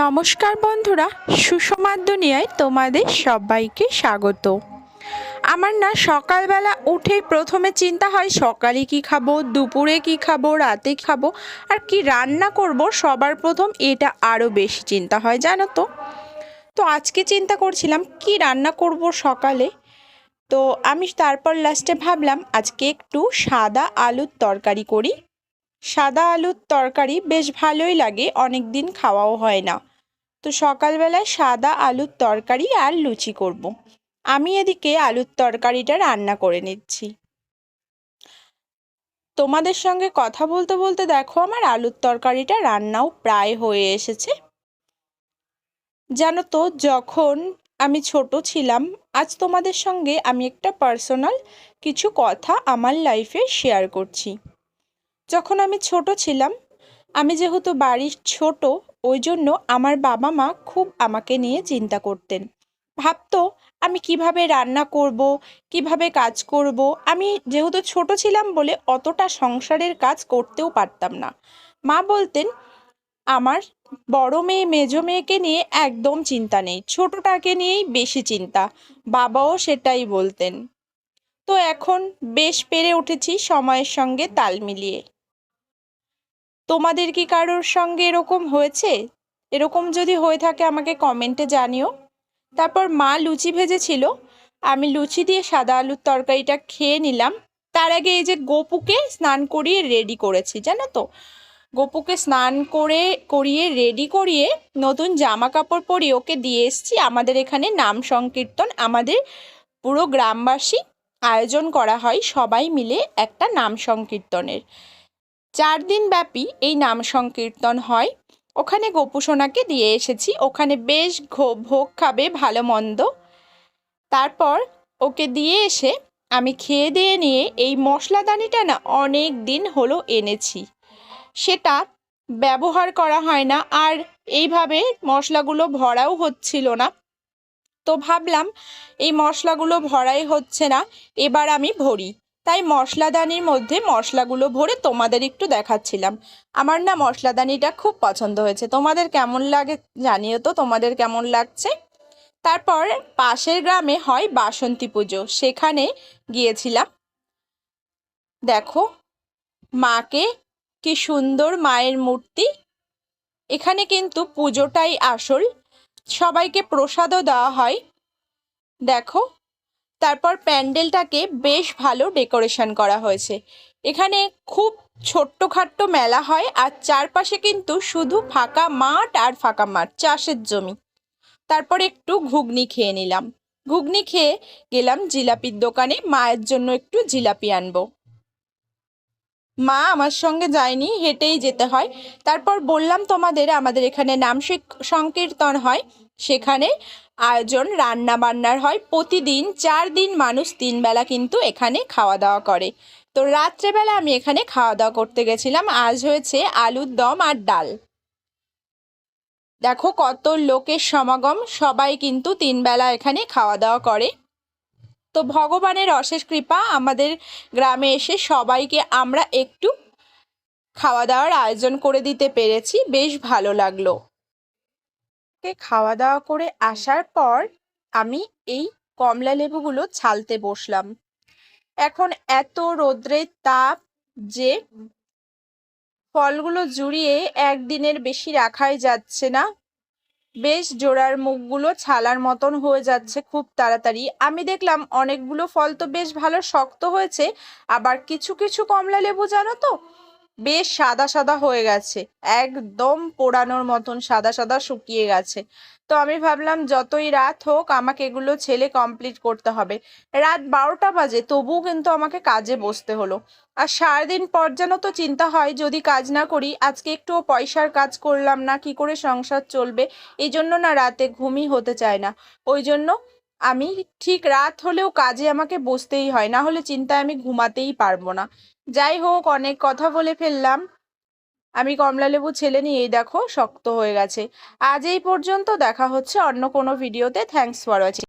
নমস্কার বন্ধুরা সুষমার দুনিয়ায় তোমাদের সবাইকে স্বাগত। আমার না সকালবেলা উঠেই প্রথমে চিন্তা হয়, সকালে কি খাব, দুপুরে কি খাব, রাতে খাব, আর কি রান্না করব, সবার প্রথম এটা আরও বেশি চিন্তা হয়, জানো তো। তো আজকে চিন্তা করছিলাম, কি রান্না করব সকালে? তো আমি তারপর লাস্টে ভাবলাম, আজকে একটু সাদা আলুর তরকারি করি সাদা আলুর তরকারি বেশ ভালোই লাগে অনেক দিন খাওয়াও হয় না। তো সকালবেলায় সাদা আলুর তরকারি আর লুচি করব। আমি এদিকে আলুর তরকারিটা রান্না করে নিচ্ছি। তোমাদের সঙ্গে কথা বলতে বলতে দেখো, আমার আলুর তরকারিটা রান্নাও প্রায় হয়ে এসেছে। জানো তো, যখন আমি ছোট ছিলাম, আজ তোমাদের সঙ্গে আমি একটা পার্সোনাল কিছু কথা আমার লাইফে শেয়ার করছি। যখন আমি ছোট ছিলাম, আমি যেহেতু বাড়ির ছোট, ওই জন্য আমার বাবা মা খুব আমাকে নিয়ে চিন্তা করতেন। ভাবতো, আমি কীভাবে রান্না করব, কীভাবে কাজ করব? আমি যেহেতু ছোট ছিলাম বলে অতটা সংসারের কাজ করতেও পারতাম না। মা বলতেন, আমার বড় মেয়ে, মেজো মেয়েকে নিয়ে একদম চিন্তা নেই, ছোটটাকে নিয়েই বেশি চিন্তা। বাবাও সেটাই বলতেন। তো এখন বেশ পেরে উঠেছি সময়ের সঙ্গে তাল মিলিয়ে। তোমাদের কি কারোর সঙ্গে এরকম হয়েছে? এরকম যদি হয়ে থাকে আমাকে কমেন্টে জানিও। তারপর মা লুচি ভেজেছিল। আমি লুচি দিয়ে সাদা আলুর তরকারিটা খেয়ে নিলাম। তার আগে এই যে গোপুকে স্নান করিয়ে রেডি করেছি, জানো তো? গোপুকে স্নান করে, করিয়ে রেডি করিয়ে নতুন জামা কাপড় পরিয়ে ওকে দিয়ে এসছি। আমাদের এখানে নাম সংকীর্তন, আমাদের পুরো গ্রামবাসী আয়োজন করা হয় সবাই মিলে একটা নাম সংকীর্তনের। চার দিন ব্যাপী এই নাম সংকীর্তন হয়। ওখানে গোপুসোনাকে দিয়ে এসেছি। ওখানে বেশ ভোগ খাবে, ভালো মন্দ। তারপর ওকে দিয়ে এসে আমি খেয়ে দিয়ে নিয়ে এই মশলাদানিটা না অনেক দিন হলো এনেছি। সেটা ব্যবহার করা হয় না। আর এইভাবে মশলাগুলো ভরাও হচ্ছিল না। তো ভাবলাম, এই মশলাগুলো ভরাই হচ্ছে না, এবার আমি ভরি। তাই মশলাদানির মধ্যে মশলাগুলো ভরে তোমাদের একটু দেখাচ্ছিলাম। আমার না মশলাদানিটা খুব পছন্দ হয়েছে। তোমাদের কেমন লাগে জানিও তো, তোমাদের কেমন লাগছে? তারপর পাশের গ্রামে হয় বাসন্তী পুজো। সেখানে গিয়েছিলাম। দেখো, মাকে কি সুন্দর মায়ের মূর্তি। এখানে কিন্তু পুজোটাই আসল। সবাইকে প্রসাদও দেওয়া হয়। দেখো তারপর প্যান্ডেলটাকে বেশ ভালো ডেকোরেশন করা হয়েছে। এখানে খুব ছোট্টখাট্ট মেলা হয় আর চারপাশে কিন্তু শুধু ফাঁকা মাঠ আর ফাঁকা মাঠ, চাষের জমি। তারপর একটু ঘুগনি খেয়ে নিলাম। ঘুগনি খেয়ে গেলাম জিলাপির দোকানে, মায়ের জন্য একটু জিলাপি আনব। মা আমার সঙ্গে যায়নি, হেঁটেই যেতে হয়। তারপর বললাম তোমাদের, আমাদের এখানে নাম সংকীর্তন হয়। সেখানে আয়োজন রান্না বান্নার হয় প্রতিদিন, চার দিন মানুষ তিন বেলা কিন্তু এখানে খাওয়া দাওয়া করে। তো রাত্রেবেলা আমি এখানে খাওয়া দাওয়া করতে গেছিলাম। আজ হয়েছে আলুর দম আর ডাল। দেখো কত লোকের সমাগম, সবাই কিন্তু তিন বেলা এখানে খাওয়া দাওয়া করে। তো ভগবানের অশেষ কৃপা, আমাদের গ্রামে এসে সবাইকে আমরা একটু খাওয়া দাওয়ার আয়োজন করে দিতে পেরেছি। বেশ ভালো লাগল। খাওয়া দাওয়া করে আসার পর আমি এই কমলা লেবুগুলো ছালতে বসলাম। এখন এত রোদ্রের তাপ যে ফলগুলো জুড়িয়ে একদিনের বেশি রাখাই যাচ্ছে না। বেশ জোড়ার মুখগুলো ছালার মতন হয়ে যাচ্ছে খুব তাড়াতাড়ি। আমি দেখলাম অনেকগুলো ফল তো বেশ ভালো শক্ত হয়েছে, আবার কিছু কিছু কমলা লেবু জানো তো? বেশ সাদা সাদা হয়ে গেছে। একদম পোড়ানোর মতন সাদা সাদা শুকিয়ে গেছে। তো আমি ভাবলাম, যতই রাত হোক, আমাকে এগুলো ছেলে কমপ্লিট করতে হবে। রাত বারোটা বাজে, তবুও কিন্তু আমাকে কাজে বসতে হলো। আর সারাদিন পর যেন তো চিন্তা হয়, যদি কাজ না করি, আজকে একটু পয়সার কাজ করলাম না, কি করে সংসার চলবে? এই জন্য না রাতে ঘুমই হতে চায় না। ওই জন্য আমি ঠিক রাত হলেও কাজে আমাকে বসতেই হয়, না হলে চিন্তায় আমি ঘুমাতেই পারব না। যাই হোক, অনেক কথা বলে ফেললাম। আমি কমলালেবু ছেলে নিয়েই দেখো, শক্ত হয়ে গেছে। আজ এই পর্যন্ত দেখা হচ্ছে অন্য কোনো ভিডিওতে থ্যাংকস ফর ওয়াচিং